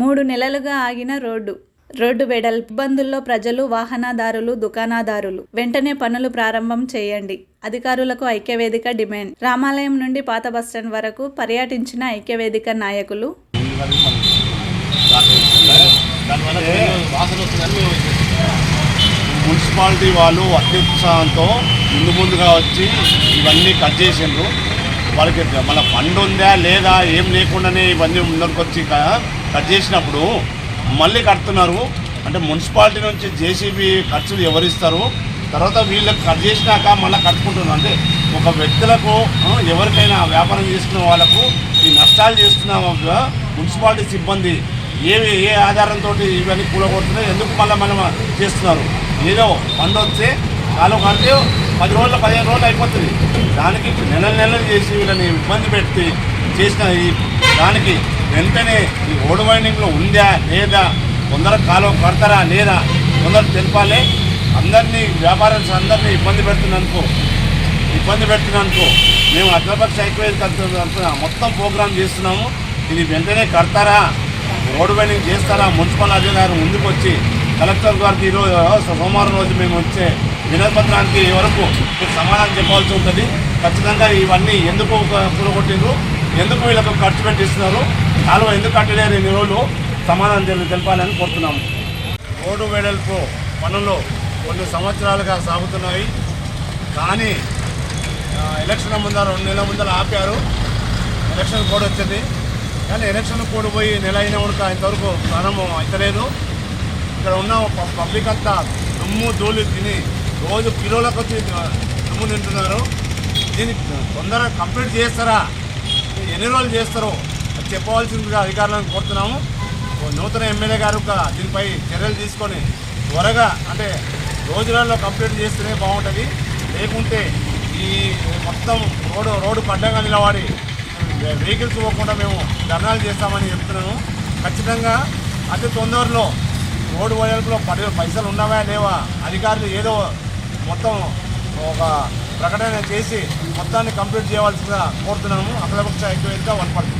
మూడు నెలలుగా ఆగిన రోడ్డు. రోడ్డు వెడల్. ఇబ్బందుల్లో ప్రజలు వాహనదారులు దుకాణదారులు. వెంటనే పనులు ప్రారంభం చేయండి. అధికారులకు ఐక్యవేదిక డిమాండ్. రామాలయం నుండి పాత బస్టాండ్ వరకు పర్యటించిన ఐక్యవేదిక నాయకులు మున్సిపాలిటీ వాళ్ళు అత్యుత్సాహంతో ముందు ముందుగా వచ్చి ఇవన్నీ కట్ చేసిండ్రు. వాళ్ళకి మన ఫండ్ ఉందా లేదా ఏం లేకుండానే ఇవన్నీ ముందరికి వచ్చి కట్ చేసినప్పుడు మళ్ళీ కడుతున్నారు. అంటే మున్సిపాలిటీ నుంచి జేసీబీ ఖర్చులు ఎవరిస్తారు? తర్వాత వీళ్ళకి కట్ చేసినాక మళ్ళీ కట్టుకుంటున్నారు. అంటే ఒక వ్యక్తులకు ఎవరికైనా వ్యాపారం చేసుకున్న వాళ్ళకు ఈ నష్టాలు చేస్తున్న మున్సిపాలిటీ సిబ్బంది ఏవి ఏ ఆధారంతో ఇవన్నీ కూలగొడుతున్నాయి ఎందుకు మళ్ళీ మనం చేస్తున్నారు? ఏదో పండు వస్తే కాలం కడితే పది రోజులు పదిహేను రోజులు అయిపోతుంది. దానికి నెల నెలలు చేసి వీళ్ళని ఇబ్బంది పెట్టి చేసిన ఈ దానికి వెంటనే ఈ ఓడి వైండింగ్లో ఉందా లేదా కొందరు కాలువ కడతారా లేదా కొందరు తెలపాలి. అందరినీ వ్యాపారస్తులు అందరినీ ఇబ్బంది పెడుతున్నందుకు ఇబ్బంది పెట్టినందుకు మేము అగ్రపక్ష ఐక్యవేదిక మొత్తం ప్రోగ్రాం చేస్తున్నాము. ఇది వెంటనే కడతారా రోడ్డు వైండింగ్ చేస్తారా మున్సిపల్ అధికారి ముందుకు వచ్చి కలెక్టర్ గారికి ఈరోజు సోమవారం రోజు మేము వచ్చే వినపత్రానికి వరకు మీరు సమాధానం చెప్పాల్సి ఉంటుంది. ఖచ్చితంగా ఇవన్నీ ఎందుకు కూలగొట్టిండ్రు ఎందుకు వీళ్ళకు ఖర్చు పెట్టిస్తున్నారు కాలువ ఎందుకు కట్టలేదు ఇన్ని రోజులు సమాధానం తెలి- తెలపాలని కోరుతున్నాము రోడ్డు వెడల్పు పనులు కొన్ని సంవత్సరాలుగా సాగుతున్నాయి. కానీ ఎలక్షన్ ముందర రెండు నెలల ముందర ఆపారు. ఎలక్షన్ కోడ్ వచ్చింది. కానీ ఎలక్షన్ కోడ్ పోయి నెల అయిన ఉడక ఇంతవరకు ప్రారంభం అవుతలేదు ఇక్కడ ఉన్న పబ్లిక్ అంతా దుమ్ము ధూళి తిని రోజు కిలోలకు వచ్చి దుమ్ము తింటున్నారు దీన్ని తొందరగా కంప్లీట్ చేస్తారా? ఎన్ని రోజులు చేస్తారో చెప్పవలసిందిగా అధికారులను కోరుతున్నాము. నూతన ఎమ్మెల్యే గారు ఒక దీనిపై చర్యలు తీసుకొని త్వరగా అంటే రోజులలో కంప్లీట్ చేస్తేనే బాగుంటుంది. లేకుంటే ఈ మొత్తం రోడ్డు రోడ్డు పడ్డంగా నిలబడి వెహికల్స్ పోకుండా మేము ధర్నాలు చేస్తామని చెప్తున్నాను. ఖచ్చితంగా అతి తొందరలో రోడ్డు వైపులో పడి పైసలు ఉన్నావా లేవా అధికారులు ఏదో మొత్తం ఒక ప్రకటన చేసి మొత్తాన్ని కంప్లీట్ చేయవలసిందిగా కోరుతున్నాము. అఖిలపక్ష ఐక్యవేదిక వన్ పడుతుంది